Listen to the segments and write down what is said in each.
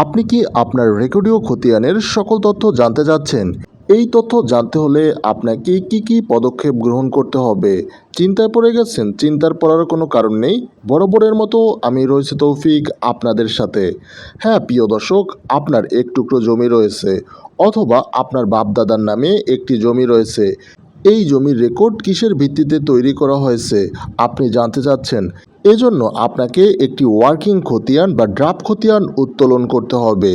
আপনি কি আপনার রেকর্ডীয় খতিয়ানের সকল তথ্য জানতে চাচ্ছেন? এই তথ্য জানতে হলে আপনাকে কি কি পদক্ষেপ গ্রহণ করতে হবে? চিন্তায় পড়ে গেছেন? চিন্তার পড়ার কোনো কারণ নেই? বরাবরের মতো আমি রয়েছে তৌফিক আপনাদের সাথে। হ্যাঁ প্রিয় দর্শক, আপনার এক টুকরো জমি রয়েছে, অথবা আপনার বাপদাদার নামে একটি জমি রয়েছে। এই জমির রেকর্ড কিসের ভিত্তিতে তৈরি করা হয়েছে? আপনি জানতে চাচ্ছেন? এজন্য আপনাকে একটি ওয়ার্কিং খতিয়ান বা ড্রাফট খতিয়ান উত্তোলন করতে হবে।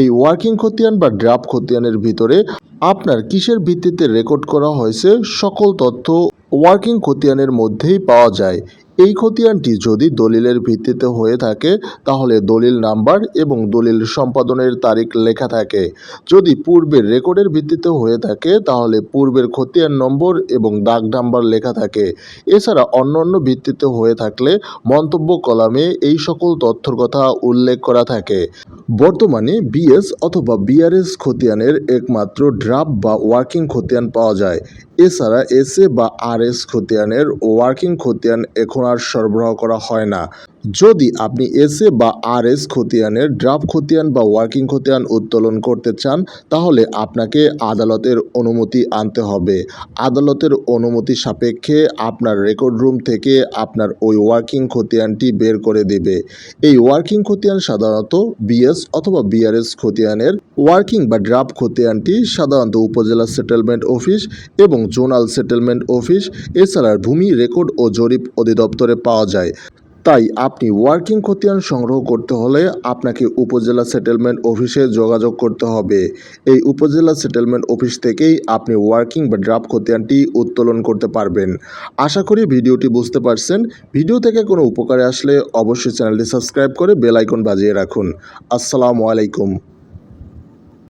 এই ওয়ার্কিং খতিয়ান বা ড্রাফট খতিয়ানের ভিতরে আপনার কিসের ভিত্তিতে রেকর্ড করা হয়েছে সকল তথ্য ওয়ার্কিং খতিয়ানের মধ্যেই পাওয়া যায়। এই খতিয়ানটি যদি দলিলের ভিত্তিতে হয়ে থাকে, তাহলে দলিল নাম্বার এবং দলিল সম্পাদনের তারিখ লেখা থাকে। যদি পূর্বের রেকর্ডের ভিত্তিতে হয়ে থাকে, তাহলে পূর্বের খতিয়ান নম্বর এবং দাগ নাম্বার লেখা থাকে। এছাড়া অন্যান্য ভিত্তিতে হয়ে থাকলে মন্তব্য কলামে এই সকল তথ্যর কথা উল্লেখ করা থাকে। বর্তমানে বিএস অথবা বিআরএস খতিয়ানের একমাত্র ড্রাফট বা ওয়ার্কিং খতিয়ান পাওয়া যায়। এছাড়া এসএ বা আরএস খতিয়ানের ওয়ার্কিং খতিয়ান এখন আর সরবরাহ করা হয় না। যদি আপনি এসএ বা আরএস খতিয়ানের, ড্রাফট খতিয়ান বা ওয়ার্কিং খতিয়ান উত্তোলন করতে চান, তাহলে আপনাকে আদালতের অনুমতি আনতে হবে। আদালতের অনুমতি সাপেক্ষে আপনার রেকর্ড রুম থেকে আপনার ওই ওয়ার্কিং খতিয়ানটি বের করে দেবে। এই ওয়ার্কিং খতিয়ান সাধারণত বিএস অথবা বিআরএস খতিয়ানের, ওয়ার্কিং বা ড্রাফট খতিয়ানটি সাধারণত উপজেলা সেটেলমেন্ট অফিস এবং জোনাল সেটেলমেন্ট অফিস, এছাড়া ভূমি রেকর্ড ও জরিপ অধিদপ্তরে পাওয়া যায়। তাই আপনি ওয়ার্কিং খতিয়ান সংগ্রহ করতে হলে আপনাকে উপজেলা সেটেলমেন্ট অফিসে যোগাযোগ করতে হবে। এই উপজেলা সেটেলমেন্ট অফিস থেকেই আপনি ওয়ার্কিং বা ড্রাফ্ট খতিয়ানটি উত্তোলন করতে পারবেন। আশা করি ভিডিওটি বুঝতে পারছেন। ভিডিও থেকে কোনো উপকারে আসলে অবশ্যই চ্যানেলটি সাবস্ক্রাইব করে বেলাইকন বাজিয়ে রাখুন। আসসালামু আলাইকুম।